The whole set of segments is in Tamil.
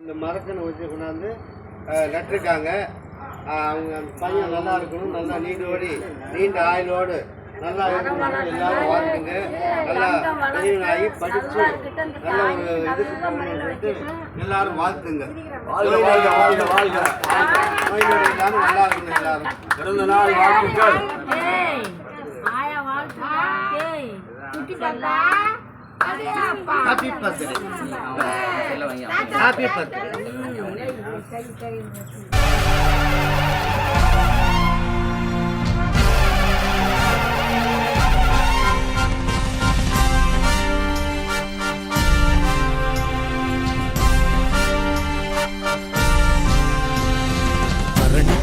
இந்த மரக்கனை வச்சு கொண்டாந்து நட்டுருக்காங்க. அவங்க அந்த பையன் நல்லா இருக்கணும் நல்லா நீண்டோடி நீண்ட ஆயுளோடு நல்லா இருக்கணும். எல்லாரும் வாழ்த்துங்க நல்லா பெரியவனாகி படிச்சு நல்ல ஒரு இதுக்கு எல்லாரும் வாழ்த்துங்க. வாழ்க வாழ்க வாழ்க வாழ்க. நோய் நொடி இல்லாம நல்லா இருக்கணும் எல்லாரும். பிறந்த நாள் வாழ்த்துக்கள். ஏய், ஆயா குட்டி आप ही पास करें आप ही पास करें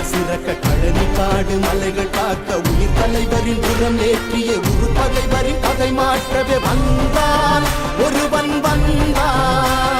போற்ற சிறக்க கழனி காடு மலைகள் காக்க உயிர் தலைவரின் புறம் ஏற்றிய ஒரு பகைவரின் கதை மாற்றவே வந்தான். ஒருவன் வந்தான்.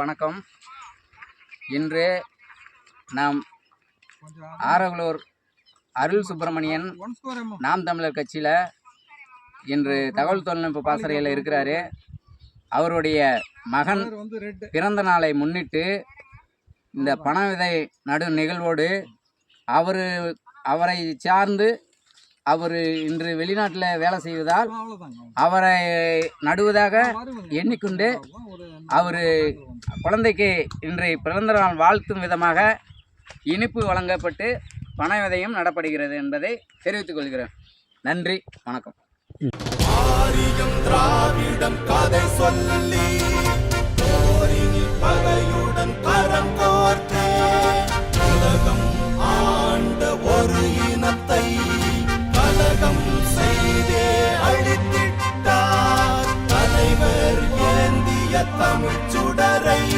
வணக்கம். இன்று நாம் ஆரவலூர் அருள் சுப்பிரமணியன் நாம் தமிழர் கட்சியில் இன்று தகவல் தொழில்நுட்ப பாசறையில் இருக்கிறாரு. அவருடைய மகன் பிறந்த நாளை முன்னிட்டு இந்த பண விதை நடு நிகழ்வோடு அவர் அவரை சார்ந்து அவர் இன்று வெளிநாட்டில் வேலை செய்வதால் அவரை நடுவதாக எண்ணிக்கொண்டு அவர் குழந்தைக்கு இன்றைய பிறந்த நாள் வாழ்த்தும் விதமாக இனிப்பு வழங்கப்பட்டு பண விதையும் நடப்படுகிறது என்பதை தெரிவித்துக் கொள்கிறேன். நன்றி வணக்கம். ஆரியம் திராவிடம் கதை சொல்லி கரம் தமிழ் சுடரை